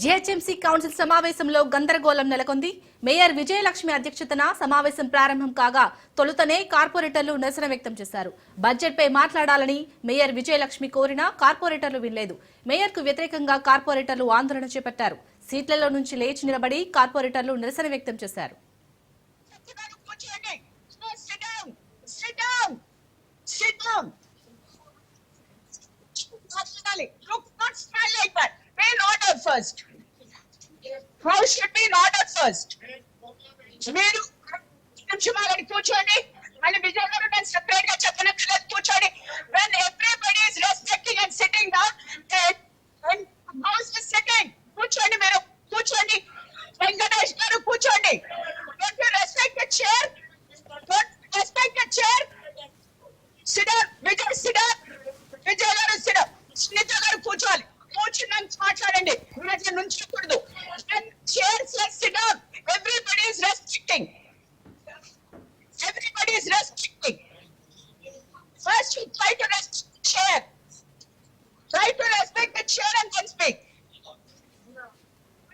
GHMC council సమావేశంలో గందరగోళం నెలకొంది మేయర్ విజయలక్ష్మి అధ్యక్షతన సమావేశం ప్రారంభం కాగా తొలుతనే కార్పొరేటర్లు నిరసన వ్యక్తం చేశారు బడ్జెట్పై మాట్లాడాలని మేయర్ విజయలక్ష్మి కోరినా కార్పొరేటర్లు వినలేదు మేయర్కు వ్యతిరేకంగా కార్పొరేటర్లు ఆందోళన చేపట్టారు సీట్లలో నుంచి లేచి నిలబడి కార్పొరేటర్లు నిరసన వ్యక్తం చేశారు first first house should be not at first మీరు నుంచి వాళ్ళని కూర్చోండి మళ్ళీ విజయ్ గారు నేను సెపరేట్గా చెప్పనక్కర్లేదు కూర్చోండి when everybody is respecting and sitting down house is sitting కూర్చోండి మీరు కూర్చోండి వెంకటేష్ గారు కూర్చోండి don't you respect the chair don't respect the chair sit up Vijay sit up Vijay గారు సిడప్ స్నేహితులు గారు కూర్చోవాలి కూర్చున్నాక మాట్లాడండి మీరు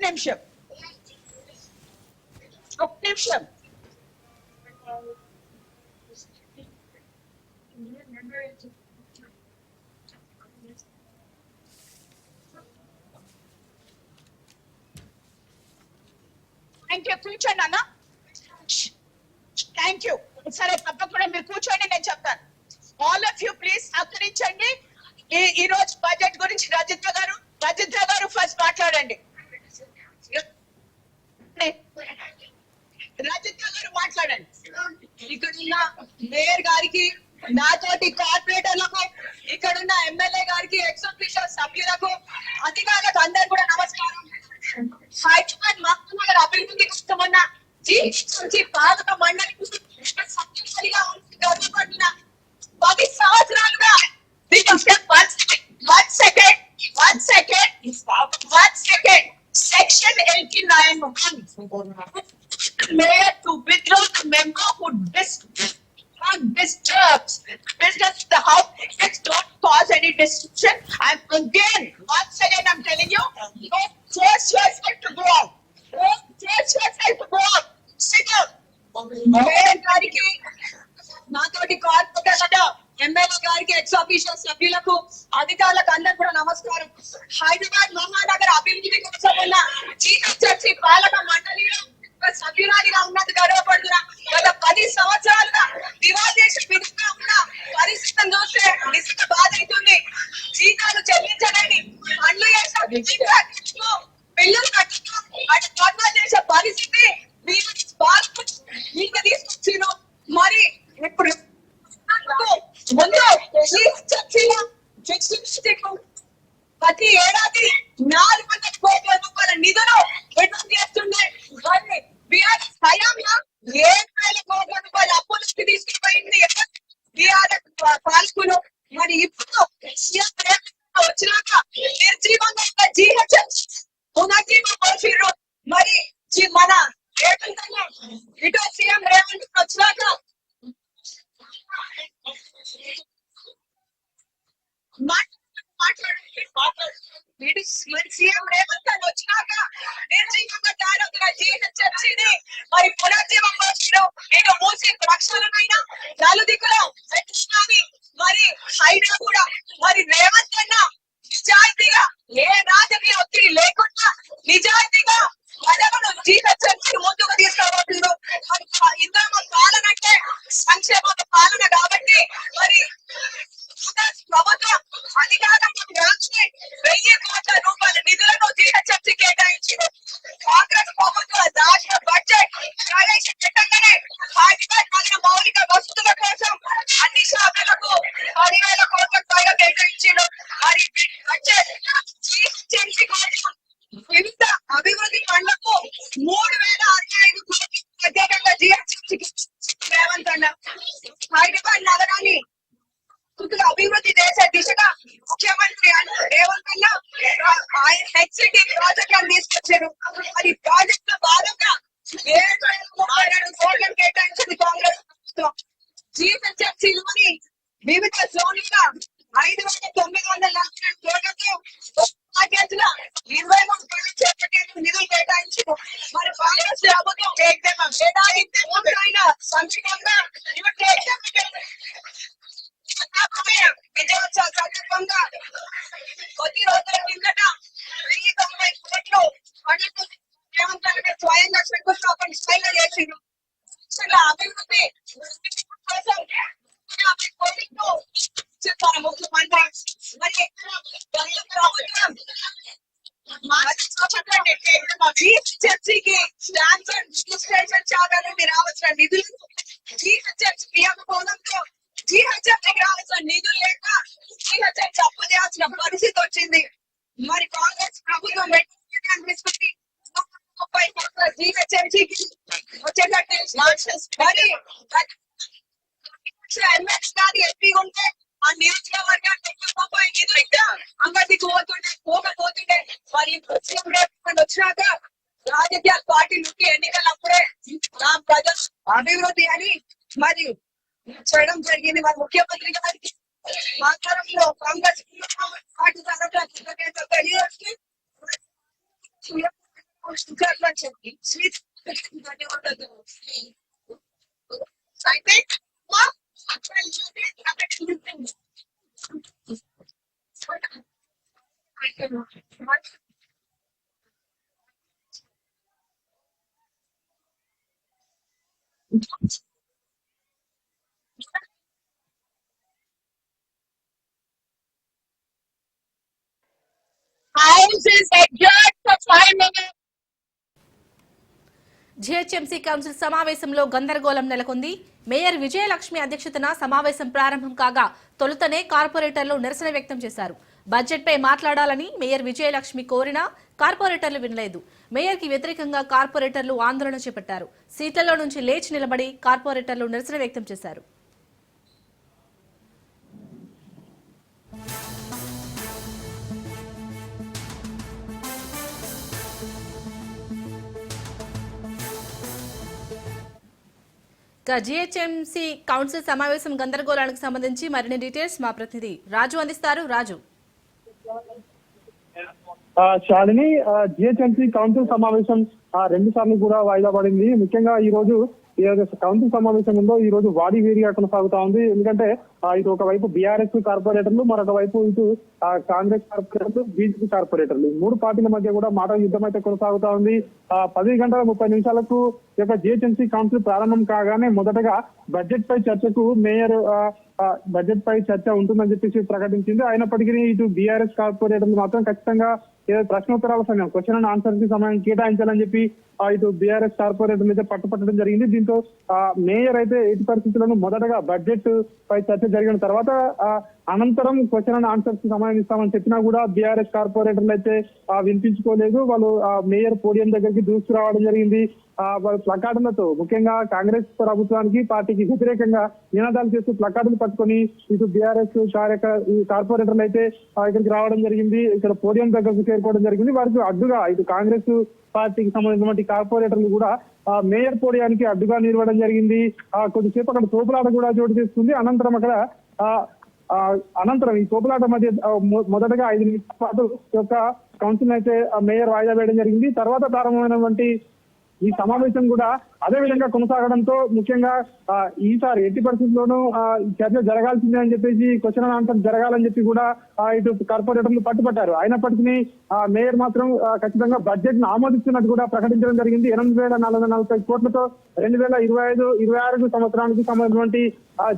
నిమిషం ఒక నిమిషం థ్యాంక్ యూ కూర్చోండి అన్న థ్యాంక్ యూ సరే తప్పకుండా మీరు కూర్చోండి నేను చెప్తాను. ఆల్ ఆఫ్ యూ ప్లీజ్ సహకరించండి. ఈ రోజు బడ్జెట్ గురించి రజిత్ర గారు రజిత్ర గారు ఫస్ట్ మాట్లాడండి రజిత గారు మాట్లాడండి ఇక్కడున్న మేయర్ గారికి నాతోటి కార్పొరేటర్లకు ఇక్కడున్న ఎమ్మెల్యే గారికి ఎక్స్ ఆఫీసర్ సభ్యులకు అధికారులకు అందరు కూడా నమస్కారం. హైదరాబాద్ మహబూబ్నగర్ అభివృద్ధి కష్టమన్న జీవించి పాలక మండలి సభ్యులుగా గర్వపడిన పది సంవత్సరాలుగా one second one second one second. Section eighty nine. Ex official సభ్యులకు అధికారులకు అందరు కూడా నమస్కారం. హైదరాబాద్ మహానగర అభివృద్ధి కోసం ఉన్న జీహెచ్ఎంసీ పాలక మండలిలో సభ్యురాలిగా ఉన్నది గర్వపడుతున్నా. గత పది సంవత్సరాలుగా దివాదేశ విధంగా ఉన్న పరిస్థితిని చూస్తే నిజంగా బాధ అవుతుంది జీతాలు చెల్లించలేని పండ్లు చేసిన బిల్లులు కట్టుతూ అటు చేసే పరిస్థితి. మీరు తీసుకొచ్చిన మరి చర్చించుటకు ప్రతి ఏడాది నాలుగు వందల కోట్ల రూపాయల నిధులు విడుదల చేస్తుండే మరి బీఆర్ హయాంలో ఏడు వేల కోట్ల రూపాయల అప్పులకి తీసుకుపోయింది. బీఆర్ పాలకులు మరి ఇప్పుడు సీఎం రేవంత్ రెడ్డి వచ్చినాక నిర్జీవంగా జీహెచ్ఎం పునర్జీవం పోసిర్రు మరి జీ- మన రేవంత్ అన్న ఇటు సీఎం రేవంత్ రెడ్డి వచ్చినాక మాట్- మాట్లాడండి, మాట్లాడండి. వీడు మరి సీఎం రేవంత్ అని వచ్చినాక నిర్జీవంగా తయారవుతున్న జీహెచ్ఎంసీని మరి పునర్జీవం పోసిన ఇటు మూసి రక్షణమైన నలుదిక్కులో కృష్ణాని మరి హైడ్రా కూడా మరి రేవంత్ అన్న నిజాయితీగా ఏ రాజకీయ ఒత్తిడి లేకుండా నిజాయితీగా ప్రజలను జీహెచ్ఎంసీ ముందుకు తీసుకురాబోతున్నారు మరి ఇందులో పాలన అంటే సంక్షేమ పాలన కాబట్టి మరి ప్రభుత్వం అధికారంలోకి రాచి వెయ్యి కోట్ల రూపాయల నిధులను జీహెచ్ఎంసీ కేటాయించింది. కాంగ్రెస్ ప్రభుత్వ హెచ్డి ప్రాజెక్ట్ తీసుకొచ్చారు. మరి ప్రాజెక్ట్లో భాగంగా ఏడు వేల ముప్పై రెండు కోట్లను కేటాయించింది కాంగ్రెస్ ప్రభుత్వం. జీహెచ్ఎంసీలోని వివిధ జోన్లుగా ఐదు వందల తొమ్మిది వందల నలభై రెండు కోట్లతో ప్యాకేజ్లో ఇరవై మూడు కోట్లు చేపట్టేందుకు నిధులు కేటాయించింది. మరి కాంగ్రెస్ ప్రభుత్వం ఏడాది సంచితంగా విజయోత్సవ సందర్భంగా జీహెచ్ఎస్ ఇవ్వకపోవడంతో జీహెచ్ఎంకి రావాల్సిన నిధులు లేక అప్పు చేయాల్సిన పరిస్థితి వచ్చింది. మరి కాంగ్రెస్ ప్రభుత్వం అనిపిస్తుంది ముప్పై కోట్ల జీహెచ్ఎంసీకి వచ్చేటట్టు మరి ఎంపీ ఉంటే ఆ నియోజకవర్గానికి ఒక్క నిధులు ఇస్తే అంగడికి పోతుండే పోకపోతుండే. మరి వచ్చినాక రాజకీయ ఎన్నికలు అప్పుడే నా ప్రజలు అభివృద్ధి అని మరి చేయడం జరిగింది మరి ముఖ్యమంత్రి గారికి మా తరఫులో కాంగ్రెస్ పార్టీ తరఫున కృతజ్ఞతలు తెలియజేస్తూ అని చెప్పి స్వీట్ ధన్యవాదాలు అయితే మా అక్కడ House is adjourned for five minutes. Council సమావేశంలో గందరగోళం నెలకొంది. మేయర్ విజయలక్ష్మి అధ్యక్షతన సమావేశం ప్రారంభం కాగా తొలుతనే కార్పొరేటర్లు నిరసన వ్యక్తం చేశారు. బడ్జెట్పై మాట్లాడాలని మేయర్ విజయలక్ష్మి కోరినా కార్పొరేటర్లు వినలేదు. మేయర్కి వ్యతిరేకంగా కార్పొరేటర్లు ఆందోళన చేపట్టారు. సీట్లలో నుంచి లేచి నిలబడి కార్పొరేటర్లు నిరసన వ్యక్తం చేశారు. ఇక జిహెచ్ఎంసీ కౌన్సిల్ సమావేశం గందరగోళానికి సంబంధించి మరిన్ని డీటెయిల్స్ మా ప్రతినిధి రాజు అందిస్తారు. రాజు. శాలిని జిహెచ్ఎంసీ కౌన్సిల్ సమావేశం రెండు సార్లు కూడా వాయిదా పడింది. ముఖ్యంగా ఈ రోజు ఏదైతే కౌన్సిల్ సమావేశం ఉందో ఈ రోజు వాడి వేడిగా కొనసాగుతా ఉంది. ఎందుకంటే ఇటు ఒకవైపు బీఆర్ఎస్ కార్పొరేటర్లు మరొక వైపు ఇటు కాంగ్రెస్ కార్పొరేటర్లు బీజేపీ కార్పొరేటర్లు. మూడు పార్టీల మధ్య కూడా మాట యుద్ధం అయితే కొనసాగుతా ఉంది. ఆ, పది గంటల ముప్పై నిమిషాలకు యొక్క జిహెచ్ఎంసీ కౌన్సిల్ ప్రారంభం కాగానే మొదటగా బడ్జెట్ పై చర్చకు మేయర్ ఆ, బడ్జెట్ పై చర్చ ఉంటుందని చెప్పేసి ప్రకటించింది. అయినప్పటికీ ఇటు బీఆర్ఎస్ కార్పొరేటర్లు మాత్రం ఖచ్చితంగా ఏదో ప్రశ్నోత్తరాల సమయం క్వశ్చన్ అండ్ ఆన్సర్కి సమయం కేటాయించాలని చెప్పి ఇటు బీఆర్ఎస్ కార్పొరేటర్లు అయితే పట్టుపట్టడం జరిగింది. దీంతో ఆ, మేయర్ అయితే ఎయిట్ పరిస్థితులను మొదటగా బడ్జెట్ పై చర్చ జరిగిన తర్వాత అనంతరం క్వశ్చన్ అండ్ ఆన్సర్స్కి సమయం ఇస్తామని చెప్పినా కూడా బీఆర్ఎస్ కార్పొరేటర్లు అయితే వినిపించుకోలేదు. వాళ్ళు ఆ, మేయర్ పోడియం దగ్గరికి దూసుకురావడం జరిగింది. ఆ, వాళ్ళ ప్లకార్డులతో ముఖ్యంగా కాంగ్రెస్ ప్రభుత్వానికి పార్టీకి వ్యతిరేకంగా నినాదాలు చేస్తూ ప్లకార్డులు పట్టుకొని ఇటు బీఆర్ఎస్ కార్యక కార్పొరేటర్లు అయితే ఇక్కడికి రావడం జరిగింది. ఇక్కడ పోడియం దగ్గరకు చేరుకోవడం జరిగింది. వారికి అడ్డుగా ఇటు కాంగ్రెస్ పార్టీకి సంబంధించినటువంటి కార్పొరేటర్లు కూడా ఆ, మేయర్ పోడియానికి అడ్డుగా నిలవడం జరిగింది. ఆ, కొద్దిసేపు అక్కడ తోపులాట కూడా చోటు చేసుకుంది. అనంతరం అక్కడ ఆ, అనంతరం ఈ తోపులాట మధ్య మొదటగా ఐదు నిమిషాల పాటు యొక్క కౌన్సిల్ అయితే మేయర్ వాయిదా వేయడం జరిగింది. తర్వాత ప్రారంభమైనటువంటి ఈ సమావేశం కూడా అదే విధంగా కొనసాగడంతో ముఖ్యంగా ఈసారి ఎట్టి పరిస్థితుల్లోనూ చర్చ జరగాల్సిందే అని చెప్పేసి క్వశ్చన్ అండ్ ఆన్సర్ జరగాలని చెప్పి కూడా ఇటు కార్పొరేటర్లు పట్టుపట్టారు అయినప్పటికీ ఆ, మేయర్ మాత్రం ఖచ్చితంగా బడ్జెట్ను ఆమోదిస్తున్నట్టు కూడా ప్రకటించడం జరిగింది. ఎనిమిది వేల నాలుగు వందల నలభై కోట్లతో రెండు వేల ఇరవై ఐదు ఇరవై ఆరు సంవత్సరానికి సంబంధించినటువంటి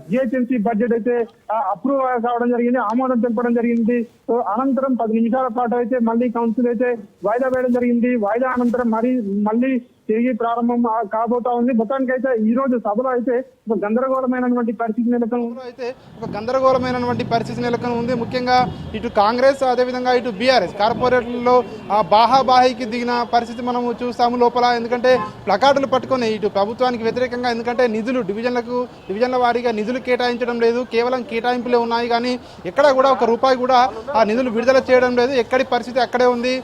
జిహెచ్ఎంసీ బడ్జెట్ అయితే అప్రూవ్ కావడం జరిగింది ఆమోదం తెలపడం జరిగింది. సో అనంతరం పది నిమిషాల పాటు అయితే మళ్ళీ కౌన్సిల్ అయితే వాయిదా వేయడం జరిగింది. వాయిదా అనంతరం మరి మళ్ళీ తిరిగి ప్రారంభం కాబోతా ఉంది. మొత్తానికి అయితే ఈ రోజు సభలో అయితే ఒక గందరగోళమైనటువంటి పరిస్థితి నెలకొని అయితే ఒక గందరగోళమైనటువంటి పరిస్థితి నెలకొని ఉంది. ముఖ్యంగా ఇటు కాంగ్రెస్ అదేవిధంగా ఇటు బీఆర్ఎస్ కార్పొరేట్లలో ఆ బాహాబాహికి దిగిన పరిస్థితి మనం చూస్తాము లోపల. ఎందుకంటే ప్లకార్డులు పట్టుకొని ఇటు ప్రభుత్వానికి వ్యతిరేకంగా ఎందుకంటే నిధులు డివిజన్లకు డివిజన్ల వారీగా నిధులు కేటాయించడం లేదు. కేవలం కేటాయింపులే ఉన్నాయి. కానీ ఎక్కడ కూడా ఒక రూపాయి కూడా ఆ నిధులు విడుదల చేయడం లేదు. ఎక్కడి పరిస్థితి అక్కడే ఉంది.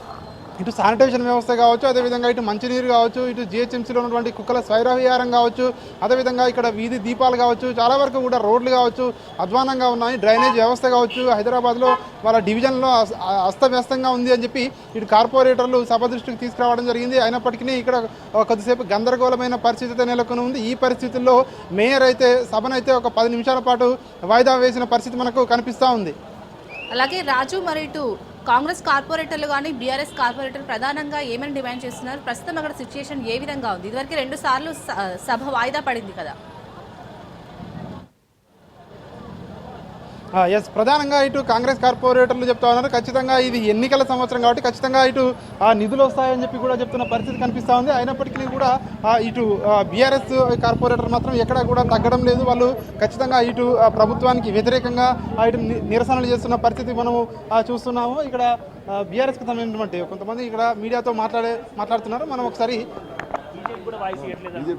ఇటు శానిటేషన్ వ్యవస్థ కావచ్చు అదేవిధంగా ఇటు మంచినీరు కావచ్చు ఇటు జిహెచ్ఎంసీలో ఉన్నటువంటి కుక్కల స్వైరవిహారం కావచ్చు అదేవిధంగా ఇక్కడ వీధి దీపాలు కావచ్చు చాలా వరకు కూడా రోడ్లు కావచ్చు అధ్వానంగా ఉన్నాయి డ్రైనేజ్ వ్యవస్థ కావచ్చు హైదరాబాద్లో వాళ్ళ డివిజన్లో అస్- అస్తవ్యస్తంగా ఉంది అని చెప్పి ఇటు కార్పొరేటర్లు సభ దృష్టికి తీసుకురావడం జరిగింది. అయినప్పటికీ ఇక్కడ కొద్దిసేపు గందరగోళమైన పరిస్థితి నెలకొని ఉంది ఈ పరిస్థితుల్లో మేయర్ అయితే సభనైతే ఒక పది నిమిషాల పాటు వాయిదా వేసిన పరిస్థితి మనకు కనిపిస్తూ ఉంది. అలాగే రాజు మరి ఇటు కాంగ్రెస్ కార్పొరేటర్లు కానీ బీఆర్ఎస్ కార్పొరేటర్లు ప్రధానంగా ఏమైనా డిమాండ్ చేస్తున్నారు? ప్రస్తుతం అక్కడ సిచ్యుయేషన్ ఏ విధంగా ఉంది? ఇదివరకు రెండు సార్లు స- సభ వాయిదా పడింది కదా. ఎస్ ప్రధానంగా ఇటు కాంగ్రెస్ కార్పొరేటర్లు చెప్తా ఉన్నారు. ఖచ్చితంగా ఇది ఎన్నికల సంవత్సరం కాబట్టి ఖచ్చితంగా ఇటు ఆ, నిధులు వస్తాయని చెప్పి కూడా చెప్తున్న పరిస్థితి కనిపిస్తూ ఉంది. అయినప్పటికీ కూడా ఇటు బీఆర్ఎస్ కార్పొరేటర్ మాత్రం ఎక్కడా కూడా తగ్గడం లేదు. వాళ్ళు ఖచ్చితంగా ఇటు ఆ, ప్రభుత్వానికి వ్యతిరేకంగా ఇటు ని- నిరసనలు చేస్తున్న పరిస్థితి మనము చూస్తున్నాము. ఇక్కడ బీఆర్ఎస్కి సంబంధించినటువంటి కొంతమంది ఇక్కడ మీడియాతో మాట్లాడే మాట్లాడుతున్నారు. మనం ఒకసారి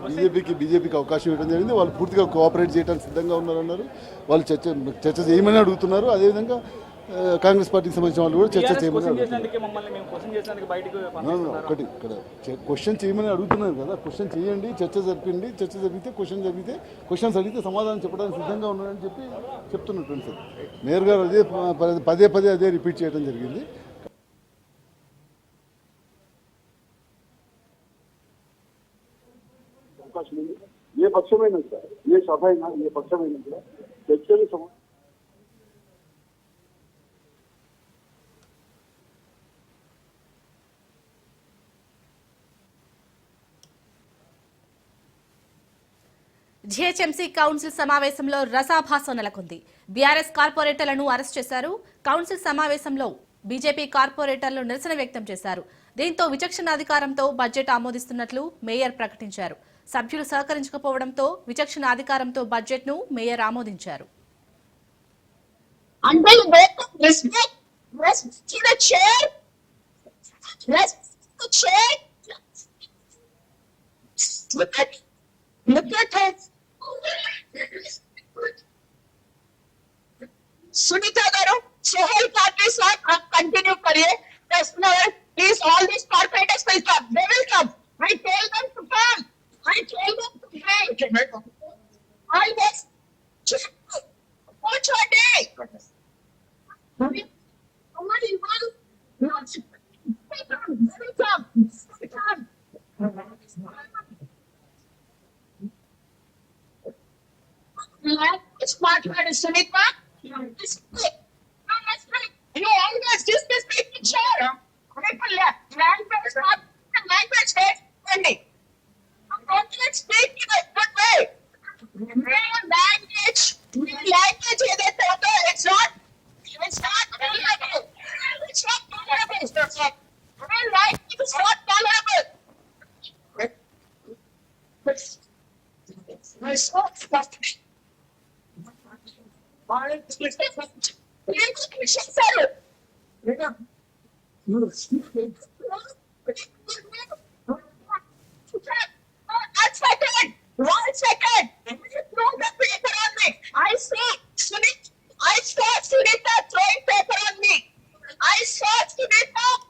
బీజేపీకి బీజేపీకి అవకాశం ఇవ్వడం జరిగింది. వాళ్ళు పూర్తిగా కోఆపరేట్ చేయడానికి సిద్ధంగా ఉన్నారన్నారు. వాళ్ళు చర్చ చర్చ చేయమని అడుగుతున్నారు. అదేవిధంగా కాంగ్రెస్ పార్టీకి సంబంధించిన వాళ్ళు కూడా చర్చ చేయమని ఒకటి ఇక్కడ. క్వశ్చన్ చేయమని అడుగుతున్నారు కదా. క్వశ్చన్ చేయండి. చర్చ జరిపిండి చర్చ జరిగితే క్వశ్చన్ జరిగితే క్వశ్చన్స్ అడిగితే సమాధానం చెప్పడానికి సిద్ధంగా ఉన్నారని చెప్పి చెప్తున్నటువంటి సార్ మేయర్ గారు అదే పదే పదే అదే రిపీట్ చేయడం జరిగింది. అవకాశం ఉంది. ఏ పక్షమైనా సార్ ఏ సభ అయినా ఏ పక్షమైనా కూడా చర్చలు సమ- జిహెచ్ఎంసీ కౌన్సిల్ సమావేశంలో రసాభాసం నెలకొంది బీఆర్ఎస్ కార్పొరేటర్లను అరెస్ట్ చేశారు. కౌన్సిల్ సమావేశంలో బీజేపీ కార్పొరేటర్లు నిరసన వ్యక్తం చేశారు. దీంతో విచక్షణ అధికారంతో బడ్జెట్ ఆమోదిస్తున్నట్లు మేయర్ ప్రకటించారు. సభ్యులు సహకరించకపోవడంతో విచక్షణ అధికారంతో బడ్జెట్ను మేయర్ ఆమోదించారు Look at her. Sunita Garu, Sohail Karpe sir, continue career. Please, all these corporators will come. They will come. I tell them to come. I came up from Hey, I was just one day. I mean, I already run, you know, to pick up, pick up, pick up. Like, it's my trying to say that. It's quick. I'm not trying. You know, I'm just just this big. I'm not left. Language, language. Don't you that way? We Language, language in the temple, it's not, it's not tolerable. It's not tolerable. It's not We tolerable. It's not tolerable. It's not tolerable. Thank you. One second. You throw the paper on me. I saw Sunita. I saw Sunita throwing paper on me. I saw Sunita